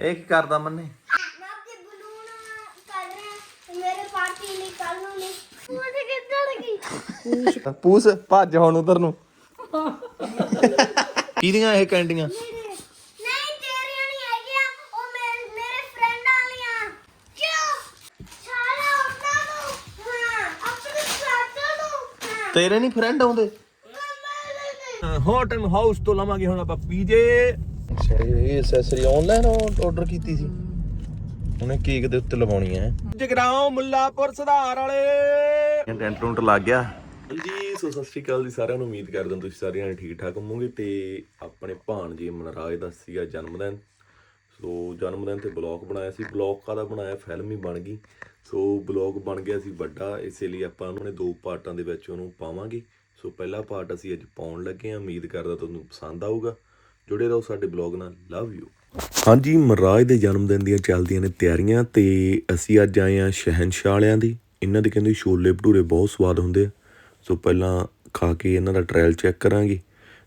ਇਹ ਕੀ ਕਰਦਾ ਮੰਨੇ? ਮੈਂ ਆਪਕੇ ਬਲੂਨ ਕਰ ਰਿਹਾ ਤੇ ਮੇਰੇ ਪਾਰਟੀ ਲਈ ਕੱਲ ਨੂੰ ਨਹੀਂ ਮੁझे ਕਿੱਧਰ ਗਈ? ਪੂਸ ਭੱਜ ਹੁਣ ਉਧਰ ਨੂੰ। ਕਿਹਦੀਆਂ ਇਹ ਕੈਂਡੀਆਂ? ਨਹੀਂ ਤੇਰੀਆਂ ਨਹੀਂ ਹੈਗੀਆਂ ਉਹ ਮੇਰੇ ਮੇਰੇ ਫਰੈਂਡਾਂ ਵਾਲੀਆਂ। ਕਿਉਂ? ਸਾਰਾ ਉਹਨਾਂ ਨੂੰ। ਹਾਂ ਆਪਣੇ ਸਾਥਾਂ ਨੂੰ। ਹਾਂ। ਤੇਰੇ ਨਹੀਂ ਫਰੈਂਡ ਆਉਂਦੇ? ਨੇ ਹੋਟਲ ਹਾਊਸ ਤੋਂ ਲਵਾਂਗੇ ਹੁਣ ਆਪਾਂ ਪੀਜੇ ਅੱਛਾ ਇਹ ਐਕਸੈਸਰੀ ਆਨਲਾਈਨ ਆਰਡਰ ਕੀਤੀ ਸੀ? ਉਹਨੇ ਕੇਕ ਦੇ ਉੱਤੇ ਲਵਾਉਣੀ ਹੈ। ਜਗਰਾਉਂ ਮੁੱਲਾਪੁਰ ਸੁਧਾਰ ਵਾਲੇ। ਟੈਂਟ ਟੁੰਟ ਲੱਗ ਗਿਆ। ਜੀ ਸੋ ਸਤਿ ਸ਼੍ਰੀ ਅਕਾਲ ਜੀ ਸਾਰਿਆਂ ਨੂੰ ਉਮੀਦ ਕਰਦਾ ਤੁਸੀਂ ਸਾਰੇ ਜਣੇ ਠੀਕ ਠਾਕ ਹੋਵੋਗੇ ਤੇ ਆਪਣੇ ਭਾਣਜੇ ਮਨਰਾਜ ਦਾ ਸੀਗਾ ਜਨਮ ਦਿਨ। ਸੋ ਜਨਮ ਦਿਨ ਤੇ ਬਲੌਗ ਬਣਾਇਆ ਸੀ। ਬਲੌਗ ਕਾਦਾ ਬਣਾਇਆ? ਫਿਲਮ ਹੀ ਬਣ ਗਈ। ਸੋ ਬਲੌਗ ਬਣ ਗਿਆ ਸੀ ਵੱਡਾ। ਇਸੇ ਲਈ ਆਪਾਂ ਉਹਨਾਂ ਨੇ ਦੋ ਪਾਰਟਾਂ ਦੇ ਵਿੱਚ ਉਹਨੂੰ ਪਾਵਾਂਗੇ। ਸੋ ਪਹਿਲਾ ਪਾਰਟ ਅਸੀਂ ਅੱਜ ਪਾਉਣ ਲੱਗੇ ਹਾਂ। ਉਮੀਦ ਕਰਦਾ ਤੁਹਾਨੂੰ ਪਸੰਦ ਆਊਗਾ। ਜੁੜੇ ਰਹੋ ਸਾਡੇ ਬਲੌਗ ਨਾਲ। ਲਵ ਯੂ ਹਾਂਜੀ, ਮਹਾਰਾਜ ਦੇ ਜਨਮ ਦਿਨ ਦੀਆਂ ਚੱਲਦੀਆਂ ਨੇ ਤਿਆਰੀਆਂ ਤੇ ਅਸੀਂ ਅੱਜ ਆਏ ਆ ਸ਼ਹਿਨਸ਼ਾਹ ਵਾਲਿਆਂ ਦੀ। ਇਹਨਾਂ ਦੇ ਕਹਿੰਦੇ ਛੋਲੇ ਭਟੂਰੇ ਬਹੁਤ ਸਵਾਦ ਹੁੰਦੇ ਆ। ਸੋ ਪਹਿਲਾਂ ਖਾ ਕੇ ਇਹਨਾਂ ਦਾ ਟ੍ਰਾਇਲ ਚੈੱਕ ਕਰਾਂਗੇ।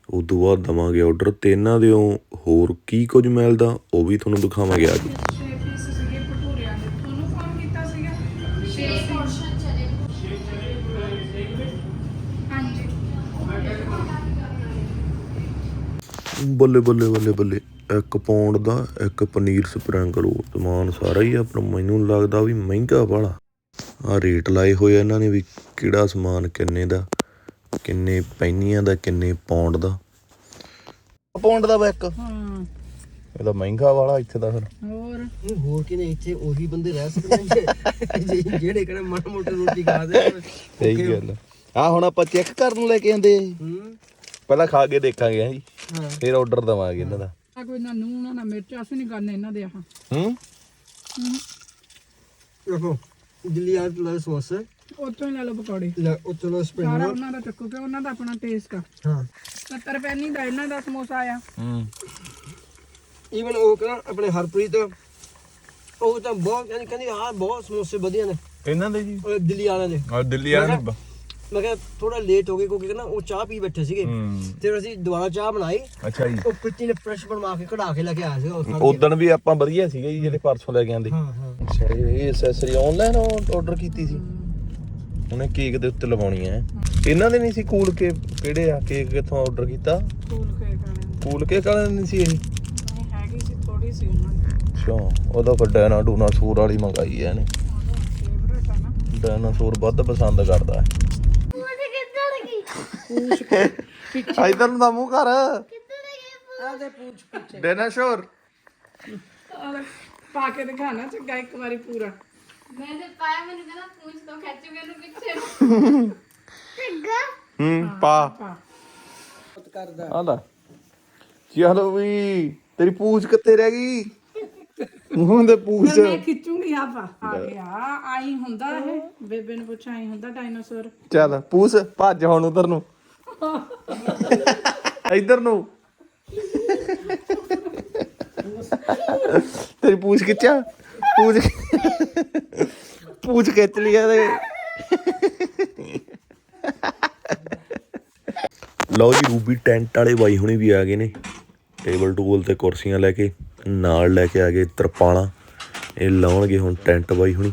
ਉਸ ਤੋਂ ਬਾਅਦ ਦਵਾਂਗੇ ਆਰਡਰ ਤੇ ਇਹਨਾਂ ਦੇ ਹੋਰ ਕੀ ਕੁਝ ਮਿਲਦਾ, ਉਹ ਵੀ ਤੁਹਾਨੂੰ ਦਿਖਾਵਾਂਗੇ ਅੱਜ। ਬੱਲੇ ਬੱਲੇ ਬੱਲੇ ਬੱਲੇ। ਇੱਕ ਪੌਂਡ ਦਾ ਇੱਕ ਪਨੀਰ ਸਪਰਿੰਗ ਰੋਲ ਸਮਾਨ ਸਾਰਾ ਹੀ ਆਪਣਾ ਮੈਨੂੰ ਲੱਗਦਾ ਵੀ ਮਹਿੰਗਾ ਵਾਲਾ। ਆ ਰੇਟ ਲਾਏ ਹੋਏ ਆ ਇਹਨਾਂ ਨੇ ਵੀ ਕਿਹੜਾ ਸਮਾਨ ਕਿੰਨੇ ਦਾ ਕਿੰਨੇ ਪੈਨੀਆਂ ਦਾ ਕਿੰਨੇ ਪੌਂਡ ਦਾ। ਪੌਂਡ ਦਾ ਵਾ ਇੱਕ। ਹਾਂ। ਇਹਦਾ ਮਹਿੰਗਾ ਵਾਲਾ ਇੱਥੇ ਦਾ ਫਿਰ। ਹੋਰ? ਨਹੀਂ ਹੋਰ ਕਿਨੇ ਇੱਥੇ ਉਹੀ ਬੰਦੇ ਰਹਿ ਸਕਦੇ ਨੇ ਜੇ- ਜਿਹੜੇ ਕਿਹੜੇ ਮਾੜਾ ਮੋਟਾ ਰੋਟੀ ਖਾਦੇ ਸਹੀ ਗੱਲ ਆ। ਹੁਣ ਆਪਾਂ ਚੈੱਕ ਕਰਨ ਨੂੰ ਲੈ ਕੇ ਆਂਦੇ ਹੂੰ। ਪਹਿਲਾਂ ਖਾ ਕੇ ਦੇਖਾਂਗੇ ਜੀ ਹਾਂ ਫਿਰ ਆਰਡਰ ਦਵਾਂਗੇ ਇਹਨਾਂ ਦਾ। ਆ ਕੋਈ ਨਾ ਨੂਣ ਨਾ ਮਿਰਚ ਅਸੀਂ ਨਹੀਂ ਕਰਨੇ ਇਹਨਾਂ ਦੇ ਆਹ। ਹੂੰ? ਦੇਖੋ ਦਿੱਲੀ ਆ ਉੱਥੋਂ ਹੀ ਲੈ ਲਓ ਪਕੌੜੇ। ਲੈ ਉਹ ਚਲੋ ਸਪਰਿੰਗ ਸਾਰਾ ਰੋਲ ਉਹਨਾਂ ਦਾ ਚੱਕੋ ਕਿ ਉਹਨਾਂ ਦਾ ਆਪਣਾ ਟੇਸਟ ਆ। ਹਾਂ। 70 ਰੁਪਏ ਨਹੀਂ ਦਾ ਇਹਨਾਂ ਦਾ ਸਮੋਸਾ ਆਇਆ ਹੂੰ। ਈਵਨ ਉਹ ਕਹਿੰਦਾ ਆਪਣੇ ਹਰਪ੍ਰੀਤ ਉਹ ਤਾਂ ਬਹੁਤ ਕਹਿੰਦੀ ਕਹਿੰਦੀ ਹਾਂ ਬਹੁਤ ਸਮੋਸੇ ਵਧੀਆ ਨੇ। ਇਹਨਾਂ ਦੇ ਜੀ? ਉਹ ਦਿੱਲੀ ਵਾਲਿਆਂ ਦੇ। ਆ ਦਿੱਲੀ ਵਾਲੇ ਨੇ ਮੈਂ ਕਿਹਾ ਥੋੜਾ ਲੇਟ ਹੋ ਗਏ ਕਿਉਂਕਿ ਕਹਿੰਦਾ ਉਹ ਚਾਹ ਪੀ ਬੈਠੇ ਸੀਗੇ। ਹੂੰ। ਤੇ ਅਸੀਂ ਦੁਬਾਰਾ ਚਾਹ ਬਣਾਈ। ਅੱਛਾ ਜੀ। ਉਹ ਪਿੱਤੀ ਨੇ ਫਰੈਸ਼ ਬਣਵਾ ਕੇ ਕਢਾ ਕੇ ਲੈ ਕੇ ਆਇਆ ਸੀਗਾ ਉਹ ਸਾਰਾ ਉਦੋਂ ਵੀ ਆਪਾਂ ਵਧੀਆ ਸੀਗੇ ਜੀ ਜਿਹੜੇ ਪਰਸੋਂ ਲੈ ਕੇ ਆਂਦੇ ਹਾਂ ਹਾਂ। ਅੱਛਾ ਇਹ ਐਕਸੈਸਰੀ ਆਨਲਾਈਨ ਆਰਡਰ ਕੀਤੀ ਸੀ? ਉਹਨੇ ਕੇਕ ਦੇ ਉੱਤੇ ਲਵਾਉਣੀ ਹੈ। ਇਹਨਾਂ ਦੇ ਨਹੀਂ ਸੀ ਕੂਲ ਕੇ ਕਿਹੜੇ ਆ? ਕੇਕ ਕਿੱਥੋਂ ਆਰਡਰ ਕੀਤਾ? ਕੂਲ ਕੇਕ ਵਾਲੇ ਕੂਲ ਕੇਕ ਵਾਲੇ ਨਹੀਂ ਸੀ ਇਹ? ਨਹੀਂ ਹੈਗੀ ਸੀ ਥੋੜੀ ਸੀ ਉਹਨਾਂ ਦੀ। ਅੱਛਾ ਉਹਦਾ ਫਿਰ ਡਾਇਨਾਸੌਰ ਵਾਲੀ ਮੰਗਾਈ ਹੈ ਇਹਨੇ। ਉਹਦਾ ਫੇਵਰਟ ਆ ਨਾ। ਡਾਇਨਾਸੌਰ ਵੱਧ ਪਸੰਦ ਕਰਦਾ ਹੈ। ਗਈ ਇਧਰ ਨੂੰ ਦਾ ਮੂੰਹ ਕਰ ਕਿੱਧਰ ਗਈ ਆਦੇ ਪੂਛ? ਪਿੱਛੇ ਡਾਇਨਾਸੌਰ ਆਹ ਪਾ ਕੇ ਦਿਖਾਣਾ ਚੱਗਾ ਇੱਕ ਵਾਰੀ ਪੂਰਾ। ਮੈਂ ਜਦ ਪਾਇਆ ਮੈਨੂੰ ਕਹਿੰਦਾ ਪੂੰਛ ਤੋਂ ਖਿੱਚ ਉਹਨੂੰ ਪਿੱਛੇ। ਟਿੱਗਾ ਹੂੰ ਪਾ। ਪਾ। ਕਰਦਾ। ਆਂਦਾ ਚਲੋ ਵੀ ਤੇਰੀ ਪੂਛ ਕਿੱਥੇ ਰਹਿ ਗਈ? ਮੂੰਹ ਦੇ ਪੂਛ। ਮੈਂ ਖਿੱਚੂਗੀ ਆ ਪਾ ਆ ਗਿਆ ਆਈ ਹੁੰਦਾ ਇਹ। ਬੇਬੇ ਨੂੰ ਪੁੱਛ ਆਈ ਹੁੰਦਾ ਡਾਇਨਾਸੌਰ। ਚੱਲ ਪੂਛ ਭੱਜ ਹੁਣ ਉਧਰ ਨੂੰ। ਇੱਧਰ ਨੂੰ। ਤੇਰੀ ਪੂਛ ਖਿੱਚਿਆ? ਪੂਛ ਪੂਛ ਖਿੱਚ ਲਿਆ ਤੇ। ਲਓ ਜੀ, ਰੂਬੀ ਟੈਂਟ ਵਾਲੇ ਬਾਈ ਹੁਣੇ ਵੀ ਆ ਗਏ ਨੇ। ਟੇਬਲ ਟੂਬਲ ਤੇ ਕੁਰਸੀਆਂ ਲੈ ਕੇ, ਨਾਲ ਲੈ ਕੇ ਆ ਗਏ ਤਰਪਾਲਾਂ। ਇਹ ਲਾਉਣਗੇ ਹੁਣ ਟੈਂਟ ਬਾਈ ਹੁਣੀ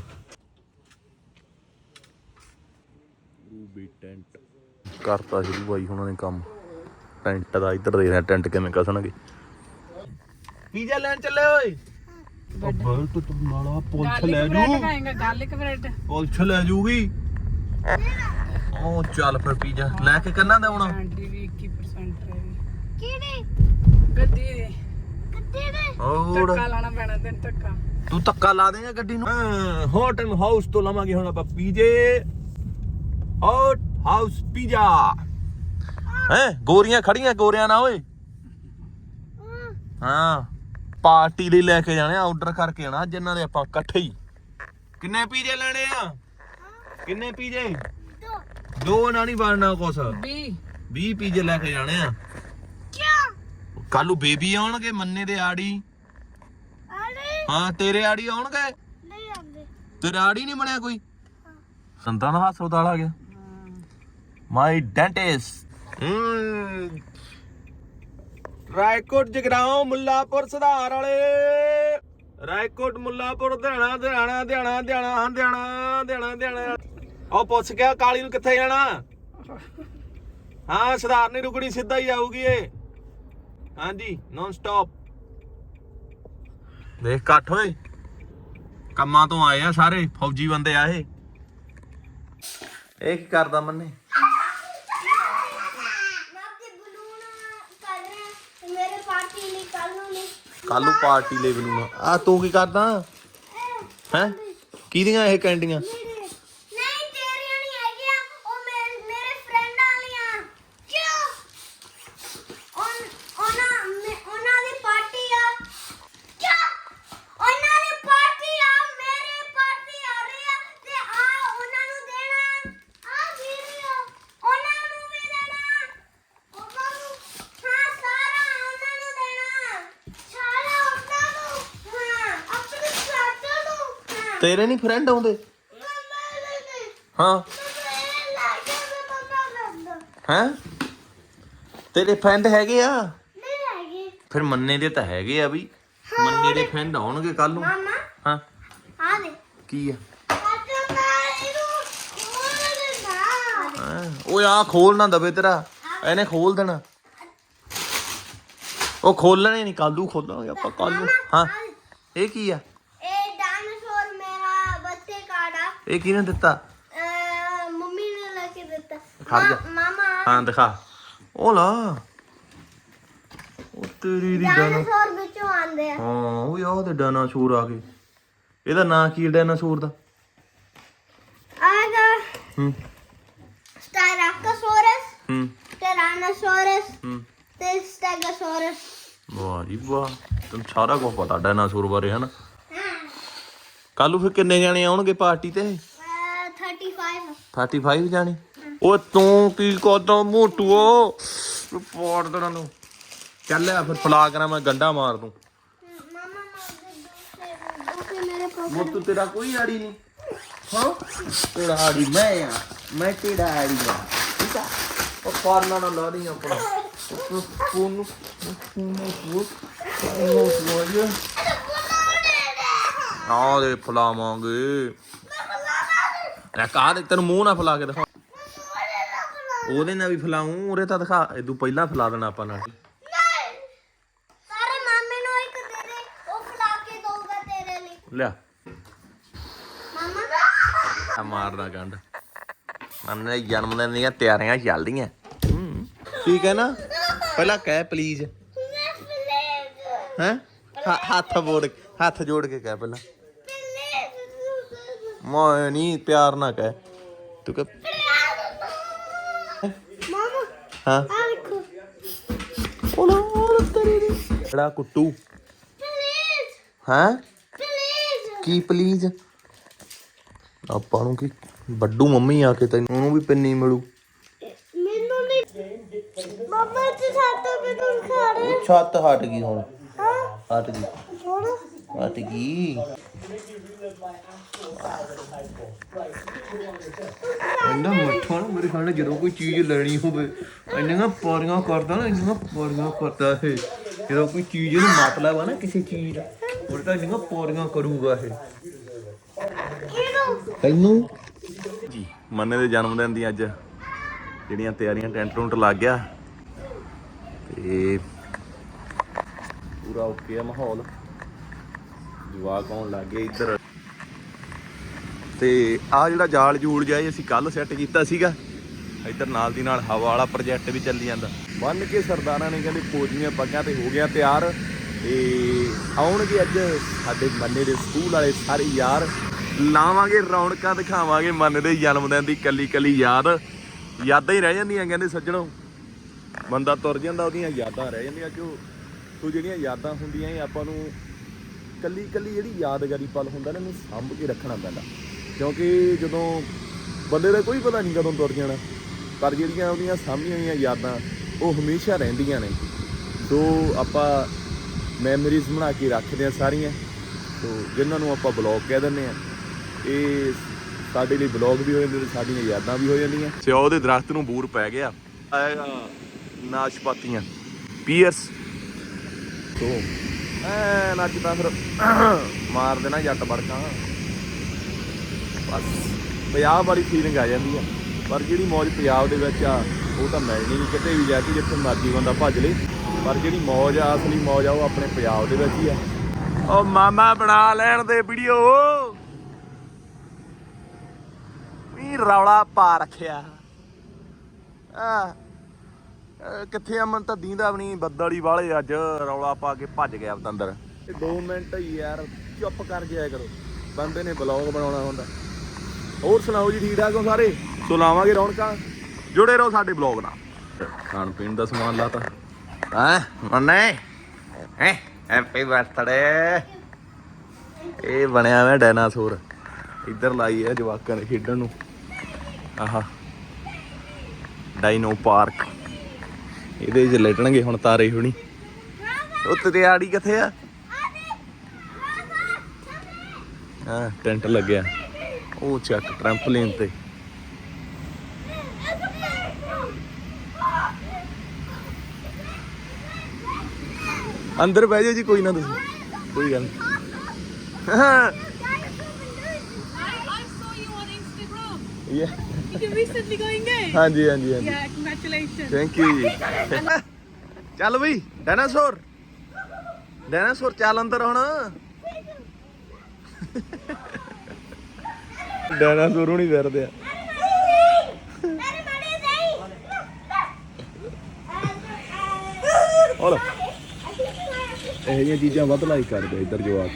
ਰੂਬੀ ਟੈਂਟ ਕਰਤਾ ਸ਼ੁਰੂ ਬਾਈ ਹੁਣਾਂ ਨੇ ਕੰਮ। ਟੈਂਟ ਦਾ ਇੱਧਰ ਦੇਖ ਰਿਹਾ ਟੈਂਟ ਕਿਵੇਂ ਕਸਣਗੇ। ਪੀਜ਼ਾ ਲੈਣ ਚੱਲੇ ਓਏ? ਬਲਟ ਤੂੰ ਨਾਲਾ ਪੁਲਿਸ ਲੈ ਜੂ। ਬ੍ਰੈਡ ਖਾਏਗਾ ਗਾਰਲਿਕ ਬ੍ਰੈਡ। ਪੁਲਿਸ ਲੈ ਜੂਗੀ। ਉਹ ਚੱਲ ਫਿਰ ਪੀਜ਼ਾ। ਲੈ ਕੇ ਕੰਨਾਂ ਦਾ ਆਉਣਾ। ਆਂਟੀ ਵੀ 21% ਰਹੇਗੀ ਕਿਹੜੀ? ਗੱਡੀ ਦੇ। ਕਿੱਥੇ ਦੇ? ਹੋਰ। ਧੱਕਾ ਲਾਣਾ ਪੈਣਾ ਤੈਨੂੰ ਧੱਕਾ। ਤੂੰ ਧੱਕਾ ਲਾ ਦੇਗਾ ਗੱਡੀ ਨੂੰ। ਹੋਟਲ ਹਾਊਸ ਤੋਂ ਲਵਾਂਗੇ ਹੁਣ ਆਪਾਂ ਪੀਜੇ। Hot house pizza. ਹੈ? ਗੋਰੀਆਂ ਖੜੀਆਂ ਗੋਰਿਆਂ ਨਾ ਓਏ। ਹਾਂ। ਪਾਰਟੀ ਲਈ ਲੈ ਕੇ ਜਾਣੇ ਆਰਡਰ ਕਰਕੇ ਆਣਾ ਜਿਨ੍ਹਾਂ ਦੇ ਆਪਾਂ ਇਕੱਠੇ ਹੀ। ਕਿੰਨੇ ਪੀਜੇ ਲੈਣੇ ਆ? ਕਿੰਨੇ ਪੀਜੇ? ਦੋ। ਨਾ ਨਹੀਂ ਬਣਨਾ ਕੁਛ। ਵੀ 20 ਪੀਜੇ ਲੈ ਕੇ ਜਾਣੇ ਆ। ਕਿਉਂ ਕੱਲ ਬੇਬੀ ਆਉਣਗੇ ਮੰਨੇ ਦੇ ਆੜੀ। ਅਰੇ ਹਾਂ ਤੇਰੇ ਆੜੀ ਆਉਣਗੇ? ਨਹੀਂ ਆਉਂਦੇ। ਤੇਰਾ ਆੜੀ ਨਹੀਂ ਬਣਿਆ ਕੋਈ? ਸੰਤਾਨ ਹਸਪਤਾਲ ਆ ਗਿਆ। ਮਾਈ ਡੈਂਟਿਸਟ ਰਾਏਕੋਟ ਜਗਰਾਉਂ, ਮੁੱਲਾਪੁਰ, ਸੁਧਾਰ ਵਾਲੇ। ਰਾਏਕੋਟ, ਮੁੱਲਾਪੁਰ ਧਿਆਣਾ ਧਿਆਣਾ ਧਿਆਣਾ ਧਿਆਣਾ ਹਾਂ ਧਿਆਣਾ ਧਿਆਣਾ ਧਿਆਣਾ ਉਹ ਪੁੱਛ ਗਿਆ, ਕਾਲੀ ਨੂੰ ਕਿੱਥੇ ਜਾਣਾ? ਹਾਂ ਸਧਾਰਨੀ ਰੁਕਣੀ, ਸਿੱਧਾ ਹੀ ਆਊਗੀ ਇਹ। ਹਾਂਜੀ ਨੌਨ ਸਟਾਪ ਦੇਖ ਕੱਠ ਓਏ ਕੰਮਾਂ ਤੋਂ ਆਏ ਆ ਸਾਰੇ, ਫੌਜੀ ਬੰਦੇ ਆ ਇਹ ਕੀ ਕਰਦਾ ਮੰਨੇ? ਕੱਲ ਨੂੰ ਪਾਰਟੀ ਲੈ ਬਣੂਗਾ। ਆ ਤੂੰ ਕੀ ਕਰਦਾ? ਹੈ? ਕਿਹਦੀਆਂ ਇਹ ਕੈਂਡੀਆਂ ਨਹੀਂ ਤੇਰੀਆਂ ਨਹੀਂ ਹੈਗੀਆਂ ਉਹ ਮੇਰੇ ਮੇਰੇ ਫਰੈਂਡ ਵਾਲੀਆਂ ਕਿਉਂ ਉਨ ਉਹਨਾਂ ਮੇ- ਉਹਨਾਂ ਦੀ ਪਾਰਟੀ ਆ ਕਿਉਂ ਉਹਨਾਂ ਦੀ ਪਾਰਟੀ ਆ ਮੇਰੇ ਪਾਰਟੀ ਆ ਰਹੀ ਆ ਤੇ ਆ ਉਹਨਾਂ ਨੂੰ ਦੇਣਾ ਆ ਵੀਡੀਓ ਉਹਨਾਂ ਨੂੰ ਵੀ ਦੇਣਾ ਉਹਨਾਂ ਨੂੰ ਹਾਂ ਸਾਰਾ ਉਹਨਾਂ ਨੂੰ ਦੇਣਾ ਸਾਰਾ ਉਹਨਾਂ ਨੂੰ ਹਾਂ ਆਪਣੇ ਸਾਥੋਂ ਨੂੰ ਹਾਂ ਤੇਰੇ ਨਹੀਂ ਫਰੈਂਡ ਆਉਂਦੇ? ਹਾਂ। ਹੈ? ਤੇਰੇ ਫਰੈਂਡ ਹੈਗੇ ਆ? ਨਹੀਂ ਹੈਗੀ ਫਿਰ ਮੰਨੇ ਦੇ ਤਾਂ ਹੈਗੇ ਆ ਵੀ। ਮੰਨੇ ਦੇ ਫਰੈਂਡ ਆਉਣਗੇ ਕੱਲ ਨੂੰ। ਮਾਮਾ। ਹਾਂ। ਆ ਦੇ। ਕੀ ਆ? ਓਏ ਆ ਖੋਲ ਨਾ ਦਵੇ ਤੇਰਾ। ਇਹਨੇ ਖੋਲ ਦੇਣਾ। ਉਹ ਖੋਲਣੇ ਨਹੀਂ ਕੱਲੂ ਖੋਲਾਂਗੇ ਆਪਾਂ ਕੱਲ ਹਾਂ। ਇਹ ਕੀ ਆ ਇਹ ਡਾਇਨਾਸੌਰ ਮੇਰਾ ਬੱਚੇ ਕਾਰਡ ਆ ਇਹ ਕਿਹਨੇ ਦਿੱਤਾ? ਅਹ, ਮੰਮੀ ਨੇ ਲੈ ਕੇ ਦਿੱਤਾ। ਖੜ ਜਾ। ਮਾ- ਮਾਮਾ। ਹਾਂ ਦਿਖਾ। ਉਹ ਲਾ ਉਹ ਤੇਰੀ ਦੀ ਡਾਨਾ। ਡਾਇਨਾਸੌਰ ਵਿੱਚੋਂ ਆਉਂਦੇ ਆ। ਹਾਂ ਉਹ ਯਾਰ ਤੇ ਡਾਇਨਾਸੌਰ ਆ ਗਏ ਇਹਦਾ ਨਾਂ ਕੀ ਹੈ ਡਾਇਨਾਸੌਰ ਦਾ? ਆਗਾ ਹੂੰ। ਸਟਾਇਰਾਕੋਸੌਰਸ ਹੂੰ। ਟਿਰਾਨੋਸੌਰਸ ਹੂੰ। ਤੇ ਸਟੈਗੋਸੌਰਸ। ਵਾਹ ਜੀ ਵਾਹ। ਤੈਨੂੰ ਸਾਰਾ ਕੁਝ ਪਤਾ ਡਾਇਨਾਸੌਰ ਬਾਰੇ ਹਨਾ? ਕੱਲ ਨੂੰ ਫਿਰ ਕਿੰਨੇ ਜਾਣੇ ਆਉਣਗੇ ਪਾਰਟੀ ਤੇ ਅਹ, 35 35 ਜਾਣੇ ਉਹ ਤੂੰ ਕੀ ਕਰਦਾ ਮੋਟੂਓ ਰਿਪੋਰਟ ਦੇਣਾ ਨੂੰ ਚੱਲ ਆ ਫਿਰ ਫਲਾ ਕਰਾਂ ਮੈਂ ਗੰਡਾ ਮਾਰ ਦੂੰ ਮੋਟੂ ਤੇਰਾ ਕੋਈ ਆੜੀ ਨਹੀਂ ਹਾਂ ਤੇਰਾ ਆੜੀ ਮੈਂ ਆ ਮੈਂ ਤੇਰਾ ਆੜੀ ਆ ਠੀਕ ਆ ਉਹ ਪਾਰਨਾ ਨਾ ਲਾ ਰਹੀ ਆਪਣਾ ਉਹ ਫੋਨ ਫੋਨ ਫੋਨ ਆ ਦੇ ਫਲਾਵਾਂਗੇ। ਇਹ ਕਾ ਦੇ ਤੈਨੂੰ ਮੂੰਹ ਨਾ ਫਲਾ ਕੇ ਦਿਖਾ। ਉਹਦੇ ਨਾਲ ਵੀ ਫਲਾਉਂ ਉਰੇ ਤਾਂ ਦਿਖਾ। ਇਦੋਂ ਪਹਿਲਾਂ ਫਲਾ ਦੇਣਾ ਆਪਾਂ ਨਾਲ। ਸਾਰੇ ਮਾਮੇ ਨੂੰ ਇੱਕ ਦੇ ਦੇ ਉਹ ਖਿਲਾ ਕੇ ਦਊਗਾ ਤੇਰੇ ਲਈ ਲਿਆ ਮਾਮਾ ਆ ਮਾਰਦਾ ਗੰਢ। ਮੰਨੇ ਜਨਮ ਦਿਨ ਦੀਆਂ ਤਿਆਰੀਆਂ ਚੱਲਦੀਆਂ। ਹੂੰ। ਠੀਕ ਹੈ ਨਾ? ਪਹਿਲਾਂ ਕਹਿ ਪਲੀਜ਼ ਮੈਂ ਹੈ? ਹੱਥ ਬੋੜ ਹੱਥ ਜੋੜ ਕੇ ਕਹਿ ਪਹਿਲਾਂ। ਮੈਂ ਨਹੀਂ ਪਿਆਰ ਨਾ ਕਹਿ। ਤੂੰ ਕਹਿ ਮਾਮਾ ਹਾਂ। ਆ ਦੇਖੋ। ਉਹ ਤੇਰੀ ਦੀ। ਬੜਾ ਕੁੱਟੂ? ਪਲੀਜ਼ ਹੈ? ਪਲੀਜ਼ ਕੀ ਪਲੀਜ਼ ਆਪਾਂ ਨੂੰ ਕੀ? ਵੱਡੂ ਮੰਮੀ ਆ ਕੇ ਤੈਨੂੰ ਉਹਨੂੰ ਵੀ ਪਿੰਨੀ ਮਿਲੂ। ਮੈਨੂੰ ਨਹੀਂ ਮਾਮਾ ਤੇ ਸਾਤੋਂ ਮੈਨੂੰ ਖਾ ਰਹੇ ਛੱਤ ਹਟ ਗਈ ਹੁਣ। ਹਾਂ। ਹਟ ਗਈ। ਥੋੜਾ ਗਈ ਇੰਨਾ ਮੱਠਾ ਨਾ ਮੇਰੇ ਖਾਣੇ ਜਦੋਂ ਕੋਈ ਚੀਜ਼ ਲੈਣੀ ਹੋਵੇ ਇੰਨੀਆਂ ਪਾਰੀਆਂ ਕਰਦਾ ਨਾ ਇੰਨੀਆਂ ਪਾਰੀਆਂ ਕਰਦਾ ਇਹ। ਜਦੋਂ ਕੋਈ ਚੀਜ਼ ਨੂੰ ਮਤਲਬ ਆ ਨਾ ਕਿਸੇ ਚੀਜ਼ ਦਾ ਉਹ ਤਾਂ ਇੰਨੀਆਂ ਪਾਰੀਆਂ ਕਰੂਗਾ ਇਹ। ਤੈਨੂੰ? ਜੀ ਮੰਨੇ ਦੇ ਜਨਮ ਦਿਨ ਦੀ ਅੱਜ ਜਿਹੜੀਆਂ ਤਿਆਰੀਆਂ ਟੈਂਟ ਟੁੰਟ ਲੱਗ ਗਿਆ। ਤੇ ਪੂਰਾ ਓਕੇ ਆ ਮਾਹੌਲ। ਜਵਾਕ ਆਉਣ ਲੱਗ ਗਏ ਇੱਧਰ। ਤੇ ਆ ਜਿਹੜਾ ਜਾਲ ਜੂਲ ਜਿਹਾ ਅਸੀਂ ਕੱਲ ਸੈੱਟ ਕੀਤਾ ਸੀਗਾ। ਇੱਧਰ ਨਾਲ ਦੀ ਨਾਲ ਹਵਾ ਵਾਲਾ ਪ੍ਰੋਜੈਕਟ ਵੀ ਚੱਲੀ ਜਾਂਦਾ। ਬੰਨ ਕੇ ਸਰਦਾਰਾਂ ਨੇ ਕਹਿੰਦੇ ਫੌਜੀਆਂ ਪੱਗਾਂ ਤੇ ਹੋ ਗਿਆ ਤਿਆਰ। ਤੇ ਆਉਣਗੇ ਅੱਜ ਸਾਡੇ ਮੰਨੇ ਦੇ ਸਕੂਲ ਵਾਲੇ ਸਾਰੇ ਯਾਰ। ਲਾਵਾਂਗੇ ਰੌਣਕਾਂ, ਦਿਖਾਵਾਂਗੇ ਮੰਨ ਦੇ ਜਨਮ ਦਿਨ ਦੀ ਕੱਲੀ ਕੱਲੀ ਯਾਦ। ਯਾਦਾਂ ਹੀ ਰਹਿ ਜਾਂਦੀਆਂ ਕਹਿੰਦੇ ਸੱਜਣੋ। ਬੰਦਾ ਤੁਰ ਜਾਂਦਾ, ਉਹਦੀਆਂ ਯਾਦਾਂ ਰਹਿ ਜਾਂਦੀਆਂ। ਕਿਉਂ? ਉਹ ਜਿਹੜੀਆਂ ਯਾਦਾਂ ਹੁੰਦੀਆਂ ਇਹ ਆਪਾਂ ਨੂੰ ਕੱਲੀ ਕੱਲੀ ਜਿਹੜੀ ਯਾਦਗਾਰੀ ਪਲ ਹੁੰਦਾ ਨਾ ਇਹਨੂੰ ਸਾਂਭ ਕੇ ਰੱਖਣਾ ਪੈਂਦਾ। ਕਿਉਂਕਿ ਜਦੋਂ ਬੰਦੇ ਦਾ ਕੋਈ ਪਤਾ ਨਹੀਂ ਕਦੋਂ ਤੁਰ ਜਾਣਾ ਪਰ ਜਿਹੜੀਆਂ ਉਹਦੀਆਂ ਸਾਂਭੀਆਂ ਹੋਈਆਂ ਯਾਦਾਂ ਉਹ ਹਮੇਸ਼ਾ ਰਹਿੰਦੀਆਂ ਨੇ। ਸੋ ਆਪਾਂ ਮੈਮਰੀਜ਼ ਬਣਾ ਕੇ ਰੱਖਦੇ ਆ ਸਾਰੀਆਂ। ਸੋ ਜਿਨ੍ਹਾਂ ਨੂੰ ਆਪਾਂ ਬਲੌਗ ਕਹਿ ਦਿੰਦੇ ਆ ਇਹ ਸਾਡੇ ਲਈ ਬਲੌਗ ਵੀ ਹੋ ਜਾਂਦੇ ਤੇ ਸਾਡੀਆਂ ਯਾਦਾਂ ਵੀ ਹੋ ਜਾਂਦੀਆਂ। ਸਿਓ ਦੇ ਦਰਖਤ ਨੂੰ ਬੂਰ ਪੈ ਗਿਆ। ਆਏਗਾ ਨਾਸ਼ਪਾਤੀਆਂ। ਪੀਅਰਸ ਸੋ ਐ ਨੱਚਦਾ ਫਿਰ ਮਾਰ ਦੇਣਾ ਜੱਟ ਬੜਕਾਂ ਬਸ, ਪੰਜਾਬ ਵਾਲੀ ਫੀਲਿੰਗ ਆ ਜਾਂਦੀ ਆ। ਪਰ ਜਿਹੜੀ ਮੌਜ ਪੰਜਾਬ ਦੇ ਵਿੱਚ ਆ, ਉਹ ਤਾਂ ਮਿਲਣੀ ਨਹੀਂ, ਕਿਤੇ ਵੀ ਜਾ ਕੇ ਜਿੱਥੇ ਮਰਜ਼ੀ ਬੰਦਾ ਭੱਜ ਲੇ। ਪਰ ਜਿਹੜੀ ਮੌਜ ਆ, ਅਸਲੀ ਮੌਜ ਆ, ਉਹ ਆਪਣੇ ਪੰਜਾਬ ਦੇ ਵਿੱਚ ਹੀ ਆ। ਉਹ ਮਾਮਾ ਬਣਾ ਲੈਣ ਦੇ ਵੀਡੀਓ। ਵੀ ਰੌਲਾ ਪਾ ਰੱਖਿਆ। ਆ ਕਿੱਥੇ ਅਮਨ? ਤਾਂ ਦੀਂਦਾ ਵੀ ਨਹੀਂ ਬੱਦਲ ਹੀ ਵਾਲੇ ਅੱਜ ਰੌਲਾ ਪਾ ਕੇ ਭੱਜ ਗਿਆ ਪਤੰਦਰ 2 ਮਿੰਟ ਹੀ ਯਾਰ ਚੁੱਪ ਕਰ ਜਾਇਆ ਕਰੋ। ਬੰਦੇ ਨੇ ਬਲੌਗ ਬਣਾਉਣਾ ਹੁੰਦਾ। ਹੋਰ ਸੁਣਾਓ ਜੀ ਠੀਕ ਠਾਕ ਹੋ ਸਾਰੇ? ਸੋ ਲਾਵਾਂਗੇ ਰੌਣਕਾਂ। ਜੁੜੇ ਰਹੋ ਸਾਡੇ ਬਲੌਗ ਨਾਲ। ਖਾਣ ਪੀਣ ਦਾ ਸਮਾਨ ਲਾਤਾ। ਹਾਂ? ਮੰਨੇ? ਹੈ? ਹੈਪੀ ਬਰਥਡੇ ਇਹ ਬਣਿਆ ਹੋਇਆ ਡਾਇਨਾਸੌਰ ਇੱਧਰ ਲਾਈ ਹੈ ਜਵਾਕਾਂ ਨੇ ਖੇਡਣ ਨੂੰ। ਆਹਾ। ਡਾਇਨੋ ਪਾਰਕ ਇਹਦੇ 'ਚ ਲੈਟਣਗੇ ਹੁਣ ਤਾਰੇ ਹੁਣੀ। ਉੱਤੇ ਤੇ ਆੜੀ ਕਿੱਥੇ ਆ? ਹਾਂ ਟੈਂਟ ਲੱਗਿਆ। ਉਹ ਚੱਕ ਟ੍ਰੈਂਪਲਿਨ ਤੇ। ਅੰਦਰ ਬਹਿ ਜਾਓ ਜੀ ਕੋਈ ਨਾ ਤੁਸੀਂ। ਕੋਈ ਗੱਲ ਨਹੀਂ ਹਾਂ. Yeah. You recently going there? ਹਾਂਜੀ ਹਾਂਜੀ ਹਾਂਜੀ. Yeah, congratulations. ਥੈਂਕ ਯੂ ਜੀ ਚੱਲ ਬਈ ਡਾਇਨਾਸੌਰ ਡਾਇਨਾਸੌਰ ਚੱਲ ਅੰਦਰ ਹੁਣ। ਡਾਇਨਾਸੌਰ ਹੁਣੀ ਫਿਰਦੇ ਆ। ਮੇਰੇ ਮਾੜੇ ਸਹੀ ਹੋਰ ਇਹ ਜਿਹੀਆਂ ਚੀਜ਼ਾਂ ਵੱਧ ਲਾਈਕ ਕਰਦੇ ਆ ਇੱਧਰ ਜਵਾਕ।